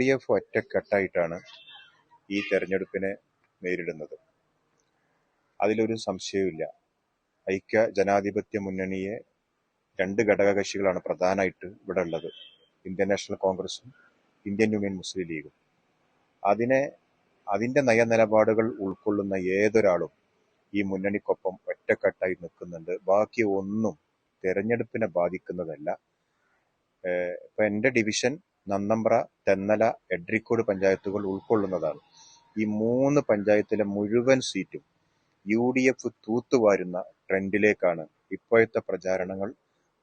D F ഒറ്റക്കെട്ടായിട്ടാണ് ഈ തെരഞ്ഞെടുപ്പിനെ നേരിടുന്നത്. അതിലൊരു സംശയവുമില്ല. ഐക്യ ജനാധിപത്യ മുന്നണിയെ രണ്ട് ഘടകകക്ഷികളാണ് പ്രധാനമായിട്ട് ഇവിടെ ഉള്ളത്. ഇന്ത്യൻ നാഷണൽ കോൺഗ്രസും ഇന്ത്യൻ യൂണിയൻ മുസ്ലിം ലീഗും. അതിനെ അതിന്റെ നയനിലപാടുകൾ ഉൾക്കൊള്ളുന്ന ഏതൊരാളും ഈ മുന്നണിക്കൊപ്പം ഒറ്റക്കെട്ടായി നിൽക്കുന്നുണ്ട്. ബാക്കി ഒന്നും തെരഞ്ഞെടുപ്പിനെ ബാധിക്കുന്നതല്ല. ഇപ്പം എന്റെ ഡിവിഷൻ നന്നമ്പ്ര തെന്നല എഡ്രിക്കോട് പഞ്ചായത്തുകൾ ഉൾക്കൊള്ളുന്നതാണ്. ഈ മൂന്ന് പഞ്ചായത്തിലെ മുഴുവൻ സീറ്റും യു ഡി എഫ് തൂത്തുവാരുന്ന ട്രെൻഡിലേക്കാണ് ഇപ്പോഴത്തെ പ്രചാരണങ്ങൾ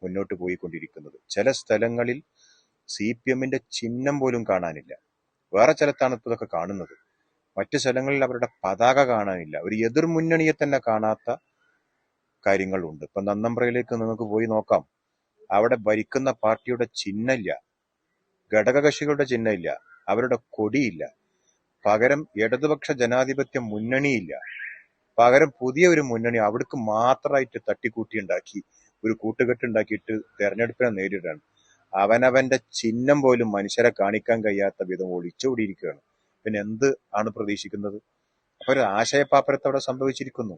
മുന്നോട്ട് പോയിക്കൊണ്ടിരിക്കുന്നത്. ചില സ്ഥലങ്ങളിൽ സി പി എമ്മിന്റെ ചിഹ്നം പോലും കാണാനില്ല. വേറെ സ്ഥലത്താണ് ഇപ്പോൾ ഇതൊക്കെ കാണുന്നത്. മറ്റു സ്ഥലങ്ങളിൽ അവരുടെ പതാക കാണാനില്ല. ഒരു എതിർ മുന്നണിയെ തന്നെ കാണാത്ത കാര്യങ്ങളുണ്ട്. ഇപ്പൊ നന്നമ്പ്രയിലേക്ക് നിങ്ങൾക്ക് പോയി നോക്കാം. അവിടെ ഭരിക്കുന്ന പാർട്ടിയുടെ ചിഹ്നമില്ല. ഘടകകക്ഷികളുടെ ചിഹ്നമില്ല. അവരുടെ കൊടിയില്ല. പകരം ഇടതുപക്ഷ ജനാധിപത്യ മുന്നണിയില്ല. പകരം പുതിയ ഒരു മുന്നണി അവിടേക്ക് മാത്രമായിട്ട് തട്ടിക്കൂട്ടി ഉണ്ടാക്കി ഒരു കൂട്ടുകെട്ട് ഉണ്ടാക്കിയിട്ട് തെരഞ്ഞെടുപ്പിനെ നേരിടുകയാണ്. അവനവന്റെ ചിഹ്നം പോലും മനുഷ്യരെ കാണിക്കാൻ കഴിയാത്ത വിധം ഒളിച്ചോടിയിരിക്കുകയാണ്. പിന്നെ എന്ത് ആണ് പ്രതീക്ഷിക്കുന്നത്? അപ്പൊ ഒരു ആശയപ്പാപ്പരത്ത് അവിടെ സംഭവിച്ചിരിക്കുന്നു.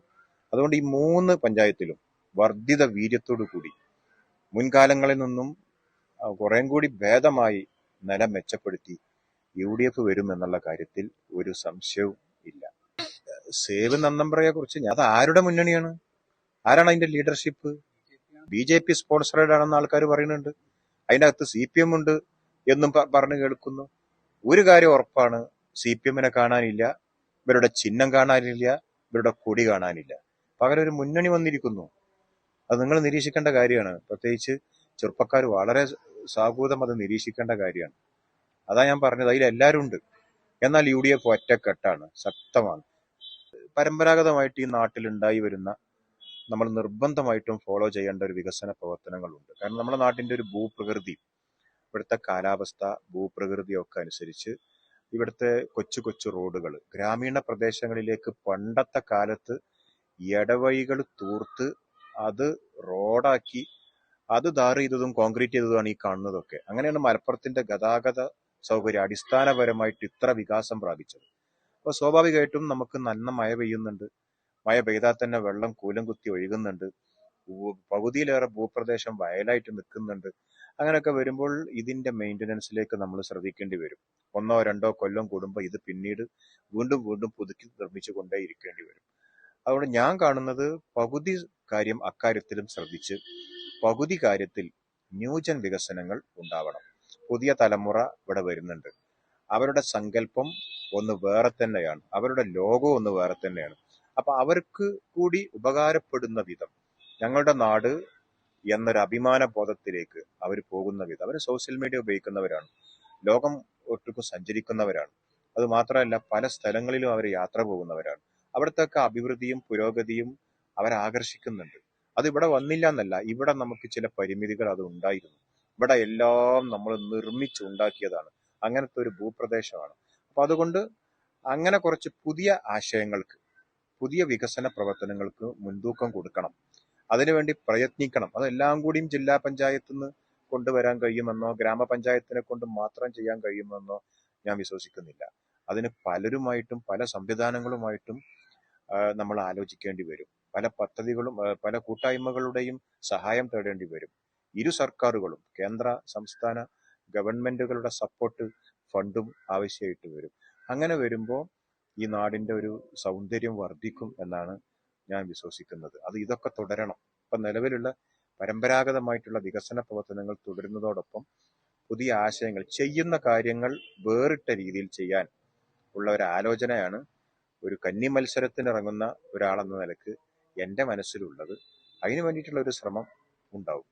അതുകൊണ്ട് ഈ മൂന്ന് പഞ്ചായത്തിലും വർദ്ധിത വീര്യത്തോടു കൂടി മുൻകാലങ്ങളിൽ നിന്നും കുറേം കൂടി ഭേദമായി നില മെച്ചപ്പെടുത്തി യു ഡി എഫ് വരും എന്നുള്ള കാര്യത്തിൽ ഒരു സംശയവും ഇല്ല. സേവ് നന്നമ്പ്രയെ കുറിച്ച് അത് ആരുടെ മുന്നണിയാണ്? ആരാണ് അതിന്റെ leadership B J P sponsored ആണെന്ന് ആൾക്കാർ പറയുന്നുണ്ട്. അതിന്റെ അകത്ത് സി പി എം ഉണ്ട് എന്നും പറഞ്ഞു കേൾക്കുന്നു. ഒരു കാര്യം ഉറപ്പാണ് സി പി എമ്മിനെ കാണാനില്ല ഇവരുടെ ചിഹ്നം കാണാനില്ല ഇവരുടെ കൊടി കാണാനില്ല. പകരം ഒരു മുന്നണി വന്നിരിക്കുന്നു. അത് നിങ്ങൾ നിരീക്ഷിക്കേണ്ട കാര്യമാണ്. പ്രത്യേകിച്ച് ചെറുപ്പക്കാർ വളരെ സാഹൂതം അത് നിരീക്ഷിക്കേണ്ട കാര്യമാണ്. അതാ ഞാൻ പറഞ്ഞത് അതിൽ എല്ലാവരും ഉണ്ട് എന്നാൽ യു ഡി എഫ് ഒറ്റക്കെട്ടാണ് ശക്തമാണ്. പരമ്പരാഗതമായിട്ട് ഈ നാട്ടിൽ ഉണ്ടായി വരുന്ന നമ്മൾ നിർബന്ധമായിട്ടും ഫോളോ ചെയ്യേണ്ട ഒരു വികസന പ്രവർത്തനങ്ങളുണ്ട്. കാരണം നമ്മുടെ നാട്ടിന്റെ ഒരു ഭൂപ്രകൃതി ഇവിടുത്തെ കാലാവസ്ഥ ഭൂപ്രകൃതിയൊക്കെ അനുസരിച്ച് ഇവിടുത്തെ കൊച്ചു കൊച്ചു റോഡുകൾ ഗ്രാമീണ പ്രദേശങ്ങളിലേക്ക് പണ്ടത്തെ കാലത്ത് ഇടവഴികൾ തൂർത്ത് അത് റോഡാക്കി അത് ധാർ ചെയ്തതും കോൺക്രീറ്റ് ചെയ്തതുമാണ് ഈ കാണുന്നതൊക്കെ. അങ്ങനെയാണ് മലപ്പുറത്തിന്റെ ഗതാഗത സൗകര്യം അടിസ്ഥാനപരമായിട്ട് ഇത്ര വികാസം പ്രാപിച്ചത്. അപ്പോൾ സ്വാഭാവികമായിട്ടും നമുക്ക് നല്ല മഴ പെയ്യുന്നുണ്ട്. മഴ പെയ്താൽ തന്നെ വെള്ളം കൂലം കുത്തി ഒഴുകുന്നുണ്ട്. പകുതിയിലേറെ ഭൂപ്രദേശം വയലായിട്ട് നിൽക്കുന്നുണ്ട്. അങ്ങനെയൊക്കെ വരുമ്പോൾ ഇതിന്റെ മെയിന്റനൻസിലേക്ക് നമ്മൾ ശ്രദ്ധിക്കേണ്ടി വരും. ഒന്നോ രണ്ടോ കൊല്ലം കൂടുമ്പോൾ ഇത് പിന്നീട് വീണ്ടും വീണ്ടും പുതുക്കി നിർമ്മിച്ചു കൊണ്ടേ ഇരിക്കേണ്ടി വരും. അതുകൊണ്ട് ഞാൻ കാണുന്നത് പകുതി കാര്യം അക്കാര്യത്തിലും ശ്രദ്ധിച്ച് പകുതി കാര്യത്തിൽ ന്യൂജൻ വികസനങ്ങൾ ഉണ്ടാവണം. പുതിയ തലമുറ ഇവിടെ വരുന്നുണ്ട്. അവരുടെ സങ്കല്പം ഒന്ന് വേറെ തന്നെയാണ്. അവരുടെ ലോകം ഒന്ന് വേറെ തന്നെയാണ്. അപ്പൊ അവർക്ക് കൂടി ഉപകാരപ്പെടുന്ന വിധം ഞങ്ങളുടെ നാട് എന്നൊരു അഭിമാന ബോധത്തിലേക്ക് അവർ പോകുന്ന വിധം. അവർ സോഷ്യൽ മീഡിയ ഉപയോഗിക്കുന്നവരാണ്. ലോകം ഒട്ടുക്കും സഞ്ചരിക്കുന്നവരാണ്. അത് മാത്രമല്ല പല സ്ഥലങ്ങളിലും അവർ യാത്ര പോകുന്നവരാണ്. അവിടുത്തെ അഭിവൃദ്ധിയും പുരോഗതിയും അവരെ ആകർഷിക്കുന്നുണ്ട് അത് ഇവിടെ വന്നില്ല എന്നല്ല ഇവിടെ നമുക്ക് ചില പരിമിതികൾ അത് ഉണ്ടായിരുന്നു. ഇവിടെ എല്ലാം നമ്മൾ നിർമ്മിച്ചുണ്ടാക്കിയതാണ് അങ്ങനത്തെ ഒരു ഭൂപ്രദേശമാണ്. അപ്പൊ അതുകൊണ്ട് അങ്ങനെ കുറച്ച് പുതിയ ആശയങ്ങൾക്ക് പുതിയ വികസന പ്രവർത്തനങ്ങൾക്ക് മുൻതൂക്കം കൊടുക്കണം. അതിനുവേണ്ടി പ്രയത്നിക്കണം. അതെല്ലാം കൂടിയും ജില്ലാ പഞ്ചായത്തിൽ നിന്ന് കൊണ്ടുവരാൻ കഴിയുമെന്നോ ഗ്രാമപഞ്ചായത്തിനെ കൊണ്ട് മാത്രം ചെയ്യാൻ കഴിയുമെന്നോ ഞാൻ വിശ്വസിക്കുന്നില്ല. അതിന് പലരുമായിട്ടും പല സംവിധാനങ്ങളുമായിട്ടും നമ്മൾ ആലോചിക്കേണ്ടി വരും. പല പദ്ധതികളും പല കൂട്ടായ്മകളുടെയും സഹായം തേടേണ്ടി വരും. ഇരു സർക്കാരുകളും കേന്ദ്ര സംസ്ഥാന ഗവൺമെന്റുകളുടെ സപ്പോർട്ട് ഫണ്ടും ആവശ്യമായിട്ട് വരും. അങ്ങനെ വരുമ്പോൾ ഈ നാടിന്റെ ഒരു സൗന്ദര്യം വർദ്ധിക്കും എന്നാണ് ഞാൻ വിശ്വസിക്കുന്നത്. അത് ഇതൊക്കെ തുടരണം. ഇപ്പൊ നിലവിലുള്ള പരമ്പരാഗതമായിട്ടുള്ള വികസന പ്രവർത്തനങ്ങൾ തുടരുന്നതോടൊപ്പം പുതിയ ആശയങ്ങൾ ചെയ്യുന്ന കാര്യങ്ങൾ വേറിട്ട രീതിയിൽ ചെയ്യാൻ ഉള്ള ഒരു ആലോചനയാണ് ഒരു കന്നി മത്സരത്തിന് ഇറങ്ങുന്ന ഒരാളെന്ന നിലയ്ക്ക് എന്റെ മനസ്സിലുള്ളത് അതിനു വേണ്ടിയിട്ടുള്ള ഒരു ശ്രമം ഉണ്ടാവും.